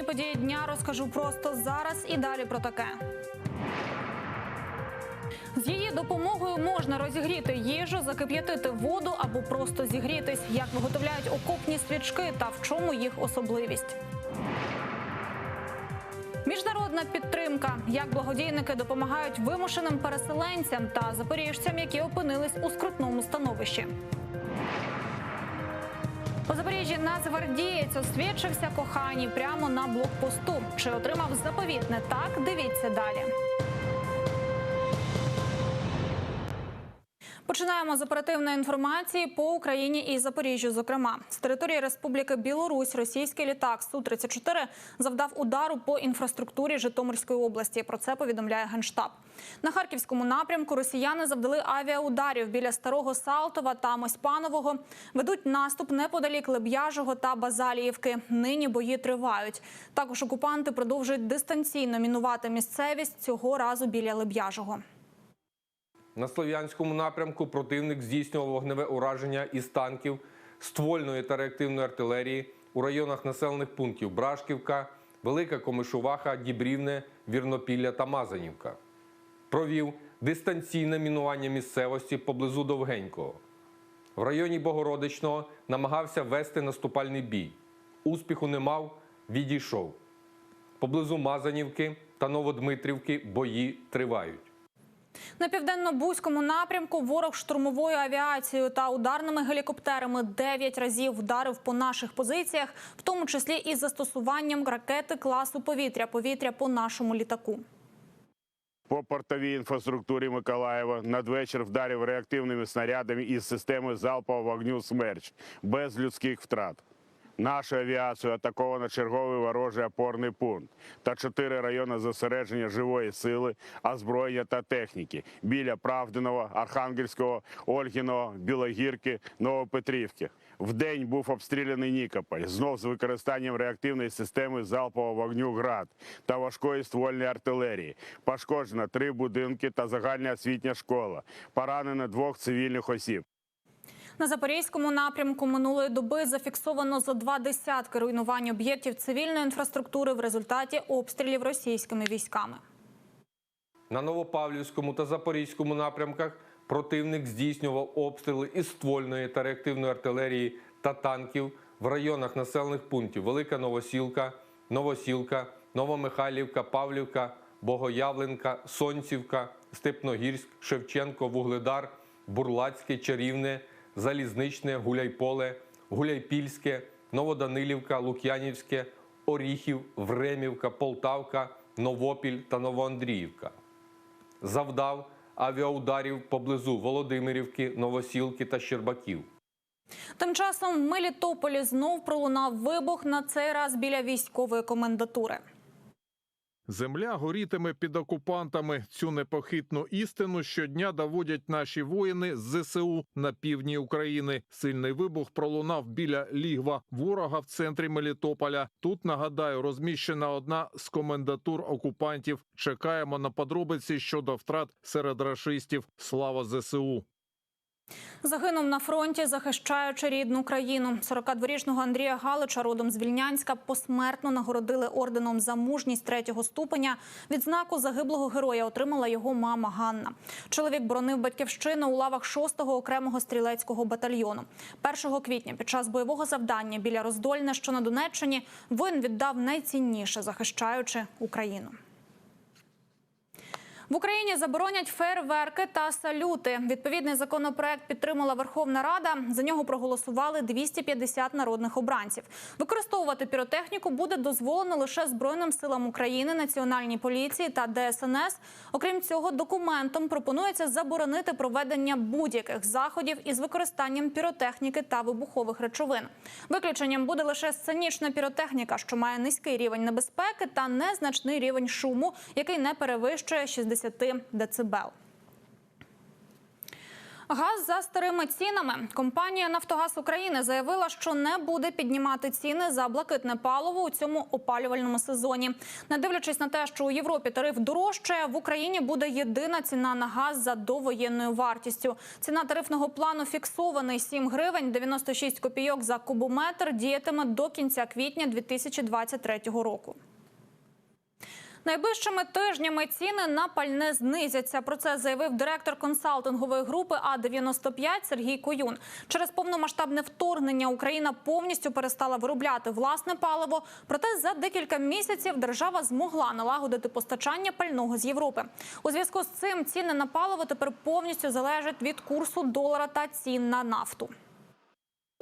Головні події дня розкажу просто зараз і далі про таке. З її допомогою можна розігріти їжу, закип'ятити воду або просто зігрітись, як виготовляють окопні свічки та в чому їх особливість. Міжнародна підтримка, як благодійники допомагають вимушеним переселенцям та запоріжцям, які опинились у скрутному становищі. У Запоріжжі нацгвардієць освідчився коханій прямо на блокпосту. Чи отримав заповітне так? Дивіться далі. Починаємо з оперативної інформації по Україні і Запоріжжю. Зокрема, з території Республіки Білорусь російський літак су 34 завдав удару по інфраструктурі Житомирської області. Про це повідомляє генштаб. На харківському напрямку росіяни завдали авіаударів біля старого Салтова та Мосьпанового. Ведуть наступ неподалік Леб'яжого та Базаліївки. Нині бої тривають. Також окупанти продовжують дистанційно мінувати місцевість цього разу біля Леб'яжого. На Слов'янському напрямку противник здійснював вогневе ураження із танків, ствольної та реактивної артилерії у районах населених пунктів Брашківка, Велика Комишуваха, Дібрівне, Вірнопілля та Мазанівка. Провів дистанційне мінування місцевості поблизу Довгенького. В районі Богородичного намагався вести наступальний бій. Успіху не мав, відійшов. Поблизу Мазанівки та Новодмитрівки бої тривають. На південно-бузькому напрямку ворог штурмовою авіацією та ударними гелікоптерами дев'ять разів вдарив по наших позиціях, в тому числі із застосуванням ракети класу повітря повітря по нашому літаку. По портовій інфраструктурі Миколаєва надвечір вдарив реактивними снарядами із системи залпового вогню «Смерч» без людських втрат. Нашу авіацію атаковано черговий ворожий опорний пункт та чотири райони зосередження живої сили, озброєння та техніки біля Правдиного, Архангельського, Ольгіного, Білогірки, Новопетрівки. Вдень був обстріляний Нікополь, знов з використанням реактивної системи залпового вогню «Град» та важкої ствольної артилерії. Пошкоджено три будинки та загальна освітня школа. Поранено двох цивільних осіб. На запорізькому напрямку минулої доби зафіксовано зо два десятки руйнувань об'єктів цивільної інфраструктури в результаті обстрілів російськими військами. На Новопавлівському та Запорізькому напрямках противник здійснював обстріли із ствольної та реактивної артилерії та танків в районах населених пунктів Велика Новосілка, Новосілка, Новомихайлівка, Павлівка, Богоявленка, Сонцівка, Степногірськ, Шевченко, Вугледар, Бурлацьке, Чарівне, Залізничне, Гуляйполе, Гуляйпільське, Новоданилівка, Лук'янівське, Оріхів, Времівка, Полтавка, Новопіль та Новоандріївка. Завдав авіаударів поблизу Володимирівки, Новосілки та Щербаків. Тим часом в Мелітополі знов пролунав вибух на цей раз біля військової комендатури. Земля горітиме під окупантами. Цю непохитну істину щодня доводять наші воїни з ЗСУ на півдні України. Сильний вибух пролунав біля лігва ворога в центрі Мелітополя. Тут нагадаю, розміщена одна з комендатур окупантів. Чекаємо на подробиці щодо втрат серед рашистів. Слава ЗСУ. Загинув на фронті, захищаючи рідну країну. 42-річного Андрія Галича, родом з Вільнянська, посмертно нагородили орденом за мужність третього ступеня. Відзнаку загиблого героя отримала його мама Ганна. Чоловік боронив батьківщину у лавах 6-го окремого стрілецького батальйону. 1 квітня під час бойового завдання біля Роздольне, що на Донеччині, воїн віддав найцінніше, захищаючи Україну. В Україні заборонять фейерверки та салюти. Відповідний законопроект підтримала Верховна Рада. За нього проголосували 250 народних обранців. Використовувати піротехніку буде дозволено лише Збройним силам України, Національній поліції та ДСНС. Окрім цього, документом пропонується заборонити проведення будь-яких заходів із використанням піротехніки та вибухових речовин. Виключенням буде лише сценічна піротехніка, що має низький рівень небезпеки та незначний рівень шуму, який не перевищує 60 децибел. Газ за старими цінами. Компанія Нафтогаз України заявила, що не буде піднімати ціни за блакитне паливо у цьому опалювальному сезоні. Не дивлячись на те, що у Європі тариф дорожче, в Україні буде єдина ціна на газ за довоєнною вартістю. Ціна тарифного плану фіксований 7 гривень 96 копійок за кубометр. Діятиме до кінця квітня 2023 року. Найближчими тижнями ціни на пальне знизяться. Про це заявив директор консалтингової групи А-95 Сергій Коюн. Через повномасштабне вторгнення Україна повністю перестала виробляти власне паливо. Проте за декілька місяців держава змогла налагодити постачання пального з Європи. У зв'язку з цим ціни на паливо тепер повністю залежать від курсу долара та цін на нафту.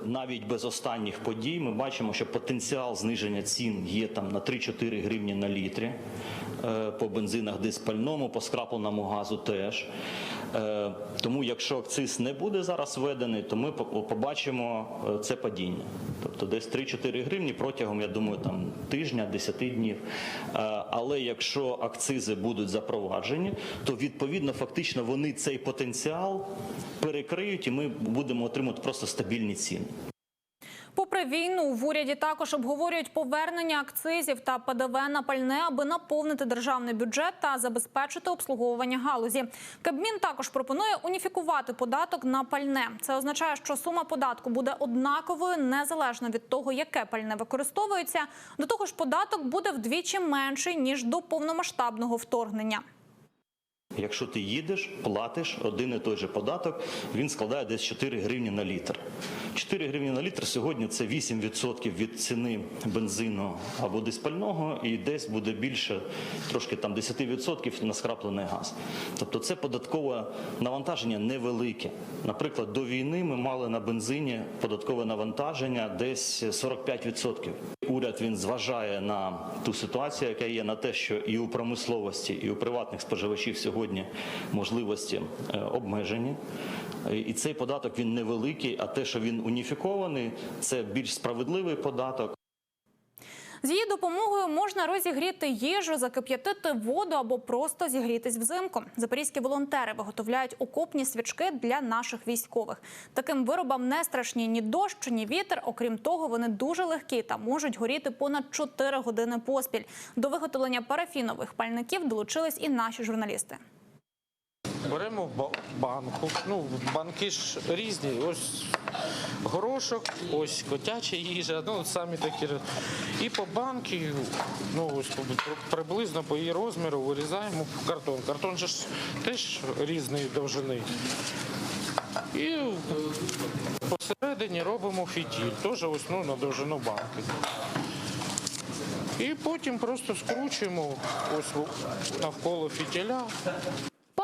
Навіть без останніх подій ми бачимо, що потенціал зниження цін є там на 3-4 гривні на літрі е, по бензинах, десь пальному, по скрапленому газу теж. Е, Тому, якщо акциз не буде зараз введений, то ми побачимо е, це падіння. Тобто десь 3-4 гривні протягом, я думаю, там тижня, 10 днів. Але якщо акцизи будуть запроваджені, то відповідно фактично вони цей потенціал перекриють, і ми будемо отримувати просто стабільні ціни. Попри війну, в уряді також обговорюють повернення акцизів та ПДВ на пальне, аби наповнити державний бюджет та забезпечити обслуговування галузі. Кабмін також пропонує уніфікувати податок на пальне. Це означає, що сума податку буде однаковою незалежно від того, яке пальне використовується. До того ж, податок буде вдвічі менший ніж до повномасштабного вторгнення. Якщо ти їдеш, платиш один і той же податок, він складає десь 4 гривні на літр. 4 гривні на літр сьогодні це 8% від ціни бензину або диспального, і десь буде більше, трошки там 10% на скраплений газ. Тобто це податкове навантаження невелике. Наприклад, до війни ми мали на бензині податкове навантаження десь 45%. Уряд він зважає на ту ситуацію, яка є, на те, що і у промисловості, і у приватних споживачів сьогодні можливості е, обмежені. І цей податок він невеликий, а те, що він уніфікований, це більш справедливий податок. З її допомогою можна розігріти їжу, закип'ятити воду або просто зігрітись взимку. Запорізькі волонтери виготовляють окопні свічки для наших військових. Таким виробам не страшні ні дощ, ні вітер. Окрім того, вони дуже легкі та можуть горіти понад 4 години поспіль. До виготовлення парафінових пальників долучились і наші журналісти. Беремо ба- банку. Ну, банки ж різні. Ось горошок, ось котяча їжа, ну самі такі. І по банки, ну ось приблизно по її розміру вирізаємо в картон. Картон же ж теж різної довжини. І посередині робимо фітіль, теж ось ну, на довжину банки. І потім просто скручуємо ось навколо фітіля.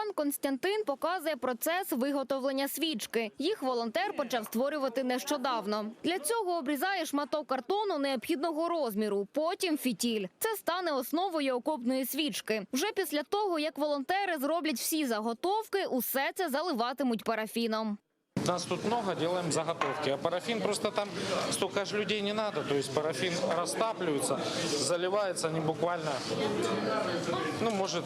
Пан Константин показує процес виготовлення свічки. Їх волонтер почав створювати нещодавно. Для цього обрізає шматок картону необхідного розміру, потім фітіль. Це стане основою окопної свічки. Вже після того, як волонтери зроблять всі заготовки, усе це заливатимуть парафіном. Нас тут много, делаем заготовки. А парафин просто там столько же людей не надо. То есть парафин растапливается, заливается они буквально, ну, может,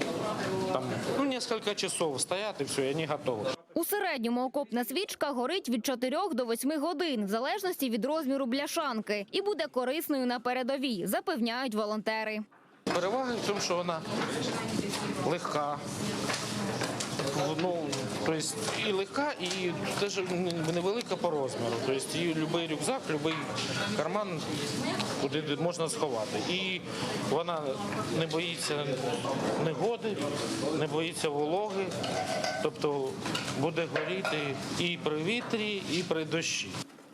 там, ну, несколько часов стоят и все, и они готовы. У середньому окопна свічка горить від 4 до 8 годин, в залежності від розміру бляшанки, і буде корисною на передовій, запевняють волонтери. Перевага в тому, що вона легка. Ну, то есть і легка, і теж невелика по розміру. Тобто і будь-який рюкзак, будь-який карман, куди можна сховати. І вона не боїться негоди, не боїться вологи, тобто буде горіти і при вітрі, і при дощі.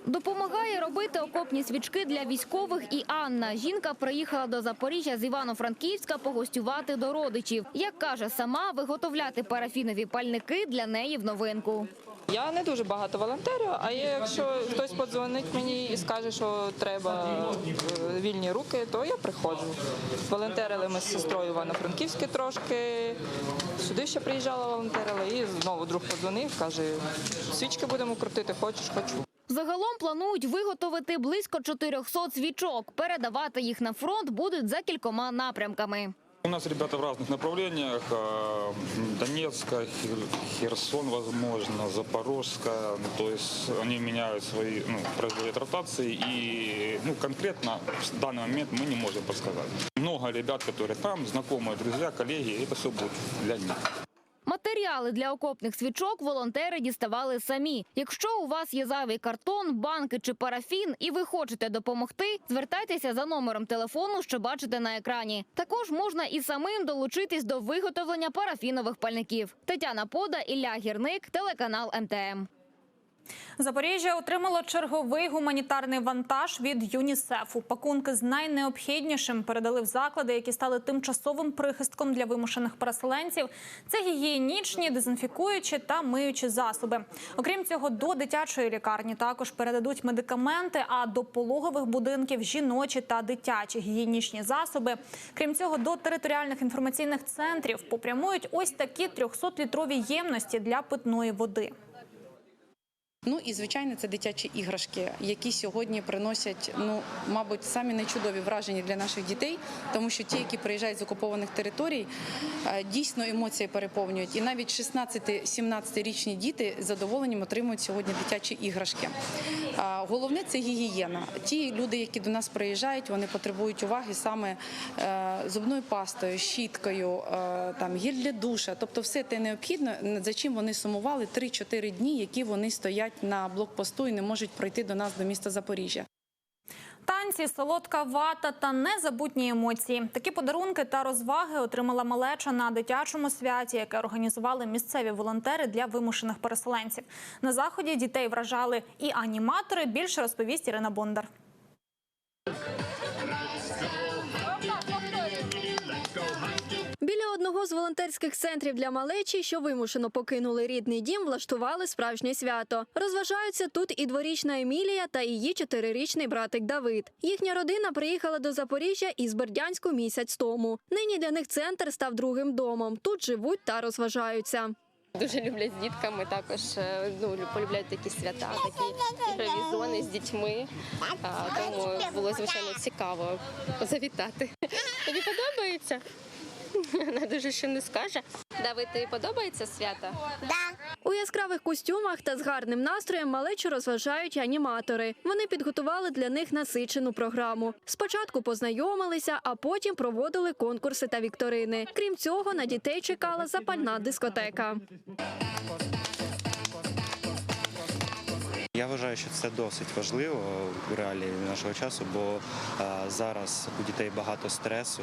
Допомагає робити окопні свічки для військових і Анна. Жінка приїхала до Запоріжжя з Івано-Франківська погостювати до родичів. Як каже сама, виготовляти парафінові пальники для неї в новинку. Я не дуже багато волонтерю, а якщо хтось подзвонить мені і скаже, що треба е, вільні руки, то я приходжу. Волонтерили ми з сестрою Івано-Франківське трошки. Сюди ще приїжджала волонтерила, і знову друг подзвонив, каже, свічки будемо крутити, хочеш, хочу. Загалом планують виготовити близько 400 свічок. Передавати їх на фронт будуть за кількома напрямками. У нас ребята в разных направлениях. э, Донецка, Хер- Херсон, возможно, Запорожска. Ну, То есть они меняют свои, ну, производят ротации. И ну, конкретно в данный момент мы не можем подсказать. Много ребят, которые там, знакомые, друзья, коллеги, это все будет для них. Матеріали для окопних свічок волонтери діставали самі. Якщо у вас є зайвий картон, банки чи парафін, і ви хочете допомогти, звертайтеся за номером телефону, що бачите на екрані. Також можна і самим долучитись до виготовлення парафінових пальників. Тетяна Пода, Ілля Гірник, телеканал МТМ. Запоріжжя отримало черговий гуманітарний вантаж від ЮНІСЕФу. Пакунки з найнеобхіднішим передали в заклади, які стали тимчасовим прихистком для вимушених переселенців. Це гігієнічні, дезінфікуючі та миючі засоби. Окрім цього, до дитячої лікарні також передадуть медикаменти, а до пологових будинків жіночі та дитячі гігієнічні засоби. Крім цього, до територіальних інформаційних центрів попрямують ось такі 300-літрові ємності для питної води. Ну і звичайно, це дитячі іграшки, які сьогодні приносять, ну мабуть, самі найчудові враження для наших дітей, тому що ті, які приїжджають з окупованих територій, е, дійсно емоції переповнюють. І навіть 16-17-річні діти з задоволенням отримують сьогодні дитячі іграшки. Головне це гігієна. Ті люди, які до нас приїжджають, вони потребують уваги саме е, зубною пастою, щіткою, е, там гіль для душа, тобто все те необхідне, за чим вони сумували 3-4 дні, які вони стоять на блокпосту і не можуть пройти до нас до міста Запоріжжя. Танці, солодка вата та незабутні емоції. Такі подарунки та розваги отримала малеча на дитячому святі, яке організували місцеві волонтери для вимушених переселенців. На заході дітей вражали і аніматори. Більше розповість Ірина Бондар. Біля одного з волонтерських центрів для малечі, що вимушено покинули рідний дім, влаштували справжнє свято. Розважаються тут і дворічна Емілія та її чотирирічний братик Давид. Їхня родина приїхала до Запоріжжя із Бердянську місяць тому. Нині для них центр став другим домом. Тут живуть та розважаються. Дуже люблять з дітками, також е, ну, полюбляють такі свята, такі ігрові з дітьми. Тому було звичайно цікаво завітати. Тобі подобається? Вона дуже ще не скаже. Давид, тобі подобається свято? У яскравих костюмах та з гарним настроєм малечу розважають аніматори. Вони підготували для них насичену програму. Спочатку познайомилися, а потім проводили конкурси та вікторини. Крім цього, на дітей чекала запальна дискотека. Я вважаю, що це досить важливо в реалії нашого часу, бо е, зараз у дітей багато стресу,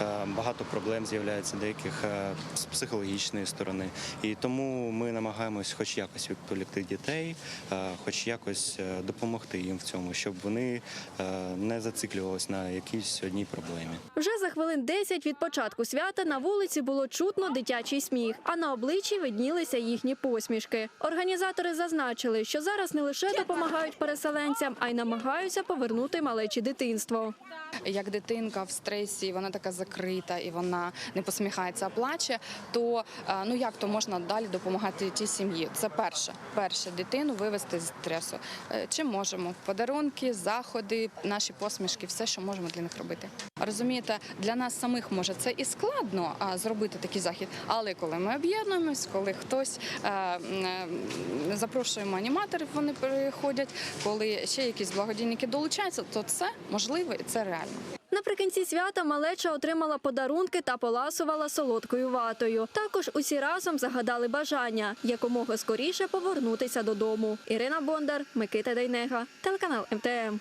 е, багато проблем з'являється деяких е, з психологічної сторони. І тому ми намагаємось хоч якось відволікти дітей, хоч якось допомогти їм в цьому, щоб вони не зациклювалися на якійсь одній проблемі. Вже за хвилин 10 від початку свята на вулиці було чутно дитячий сміх, а на обличчі виднілися їхні посмішки. Організатори зазначили, що зараз не лише допомагають переселенцям, а й намагаються повернути малечі дитинство. Як дитинка в стресі, вона така закрита і вона не посміхається, а плаче, то е, ну як то можна далі допомагати тій сім'ї? Це перше, перше дитину вивести з стресу. Е, Чим можемо? Подарунки, заходи, наші посмішки, все, що можемо для них робити. Розумієте, для нас самих може це і складно зробити такий захід, але коли ми об'єднуємось, коли хтось е, е, запрошуємо аніматорів, вони приходять, коли ще якісь благодійники долучаються, то це можливо і це реально. Наприкінці свята малеча отримала подарунки та поласувала солодкою ватою. Також усі разом загадали бажання якомога скоріше повернутися додому. Ірина Бондар, Микита Дейнега, телеканал МТМ.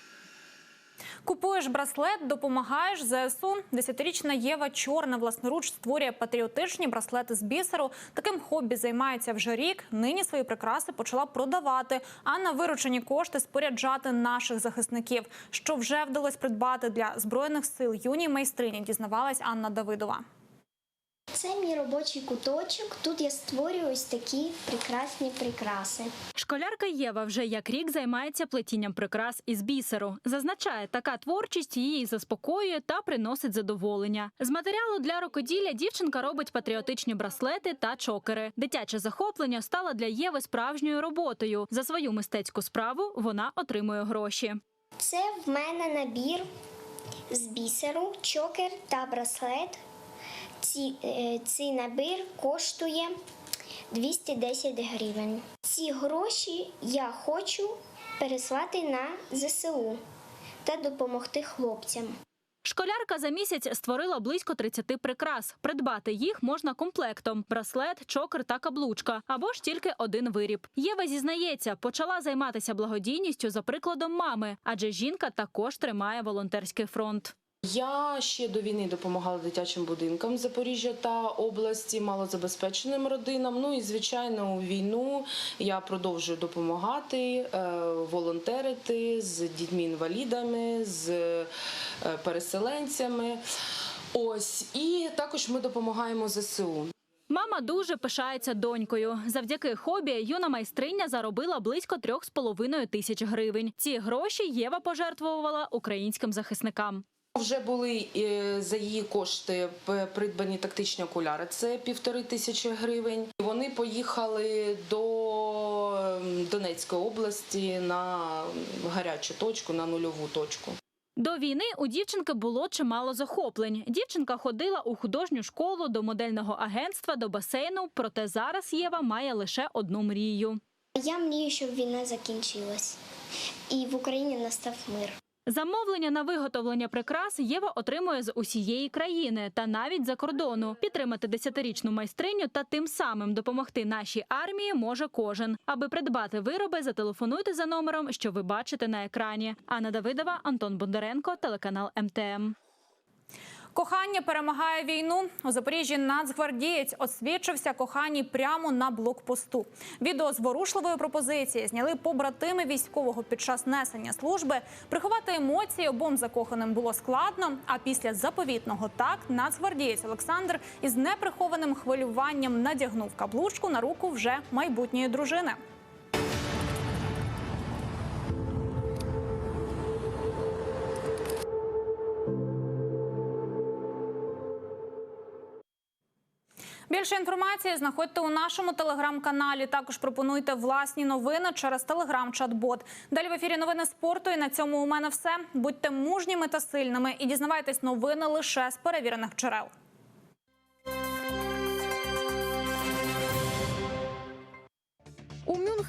Купуєш браслет, допомагаєш ЗСУ. Десятирічна Єва Чорна власноруч створює патріотичні браслети з бісеру. Таким хобі займається вже рік. Нині свої прикраси почала продавати, а на виручені кошти споряджати наших захисників. Що вже вдалось придбати для збройних сил юній майстрині, дізнавалась Анна Давидова. Це мій робочий куточок. Тут я створюю ось такі прекрасні прикраси. Школярка Єва вже як рік займається плетінням прикрас із бісеру. Зазначає, така творчість її заспокоює та приносить задоволення. З матеріалу для рукоділля дівчинка робить патріотичні браслети та чокери. Дитяче захоплення стало для Єви справжньою роботою. За свою мистецьку справу вона отримує гроші. Це в мене набір з бісеру, чокер та браслет. Ці, е, цей набір коштує 210 гривень. Ці гроші я хочу переслати на ЗСУ та допомогти хлопцям. Школярка за місяць створила близько 30 прикрас. Придбати їх можна комплектом: браслет, чокер та каблучка, або ж тільки один виріб. Єва зізнається, почала займатися благодійністю за прикладом мами, адже жінка також тримає волонтерський фронт. Я ще до війни допомагала дитячим будинкам Запоріжжя та області, малозабезпеченим родинам. Ну і звичайно, у війну я продовжую допомагати, е, волонтерити з дітьми-інвалідами, з е, переселенцями. Ось і також ми допомагаємо ЗСУ. Мама дуже пишається донькою. Завдяки хобі юна майстриня заробила близько трьох з половиною тисяч гривень. Ці гроші Єва пожертвувала українським захисникам. Вже були е, за її кошти придбані тактичні окуляри. Це півтори тисячі гривень. Вони поїхали до ем, Донецької області на гарячу точку, на нульову точку. До війни у дівчинки було чимало захоплень. Дівчинка ходила у художню школу, до модельного агентства, до басейну. Проте зараз Єва має лише одну мрію. Я мрію, щоб війна закінчилась і в Україні настав мир. Замовлення на виготовлення прикрас Єва отримує з усієї країни та навіть за кордону. Підтримати десятирічну майстриню та тим самим допомогти нашій армії може кожен. Аби придбати вироби, зателефонуйте за номером, що ви бачите на екрані. Анна Давидова, Антон Бондаренко, телеканал МТМ. Кохання перемагає війну. У Запоріжжі нацгвардієць освідчився коханій прямо на блокпосту. Відео з ворушливої пропозиції зняли побратими військового під час несення служби. Приховати емоції обом закоханим було складно. А після заповітного так нацгвардієць Олександр із неприхованим хвилюванням надягнув каблучку на руку вже майбутньої дружини. Більше інформації знаходьте у нашому телеграм-каналі. Також пропонуйте власні новини через телеграм-чат-бот. Далі в ефірі новини спорту. І на цьому у мене все. Будьте мужніми та сильними і дізнавайтесь новини лише з перевірених джерел.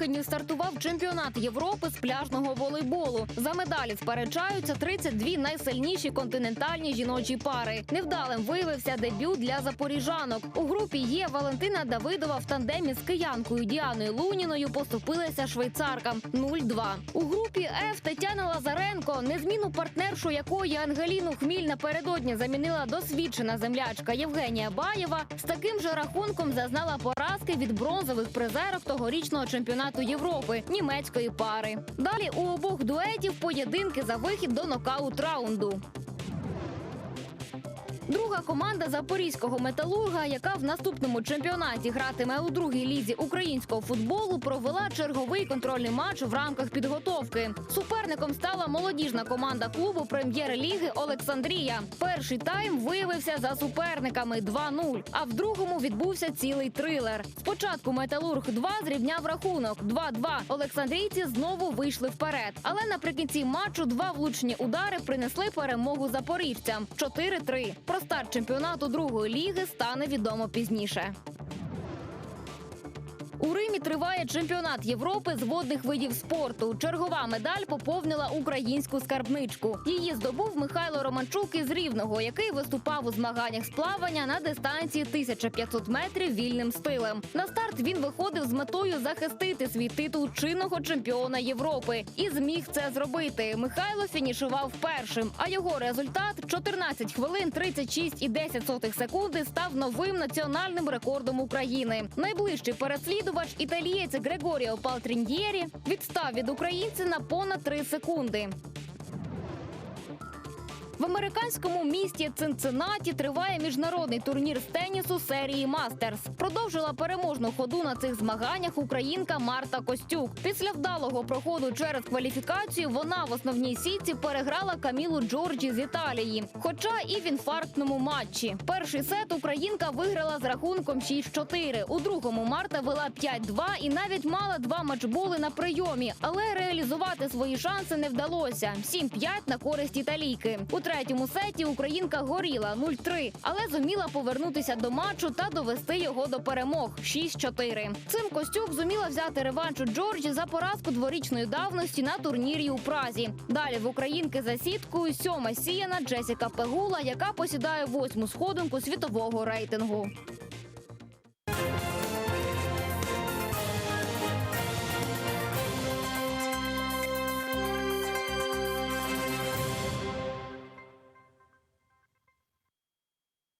У стартував чемпіонат Європи з пляжного волейболу. За медалі сперечаються 32 найсильніші континентальні жіночі пари. Невдалим виявився дебют для запоріжанок. У групі є Валентина Давидова в тандемі з киянкою Діаною Луніною поступилася швейцаркам 0-2. У групі Ф Тетяна Лазаренко, незмінну партнершу якої Ангеліну Хміль напередодні замінила досвідчена землячка Євгенія Баєва, з таким же рахунком зазнала поразки від бронзових призерок тогорічного чемпіонату Європи німецької пари. Далі у обох дуетів поєдинки за вихід до нокаут раунду. Друга команда запорізького металурга, яка в наступному чемпіонаті гратиме у другій лізі українського футболу, провела черговий контрольний матч в рамках підготовки. Суперником стала молодіжна команда клубу прем'єр-ліги Олександрія. Перший тайм виявився за суперниками 2-0, а в другому відбувся цілий трилер. Спочатку металург 2 зрівняв рахунок 2-2. Олександрійці знову вийшли вперед. Але наприкінці матчу два влучні удари принесли перемогу запоріжцям 4-3. Про старт чемпіонату другої ліги стане відомо пізніше. У Римі триває чемпіонат Європи з водних видів спорту. Чергова медаль поповнила українську скарбничку. Її здобув Михайло Романчук із Рівного, який виступав у змаганнях з плавання на дистанції 1500 метрів вільним стилем. На старт він виходив з метою захистити свій титул чинного чемпіона Європи і зміг це зробити. Михайло фінішував першим, а його результат 14 хвилин 36,10 секунди став новим національним рекордом України. Найближчий переслідувач італієць Грегоріо Палтріндєрі відстав від українця на понад три секунди. В американському місті Цинциннаті триває міжнародний турнір з тенісу серії Мастерс. Продовжила переможну ходу на цих змаганнях українка Марта Костюк. Після вдалого проходу через кваліфікацію вона в основній сітці переграла Камілу Джорджі з Італії. Хоча і в інфарктному матчі. Перший сет українка виграла з рахунком 6-4. У другому Марта вела 5-2 і навіть мала два матчболи на прийомі, але реалізувати свої шанси не вдалося. 7-5 на користь італійки. У третьому сеті українка горіла 0-3, але зуміла повернутися до матчу та довести його до перемог 6-4. Цим Костюк зуміла взяти реванш у Джорджі за поразку дворічної давності на турнірі у Празі. Далі в українки за сіткою сьома сіяна Джесіка Пегула, яка посідає восьму сходинку світового рейтингу.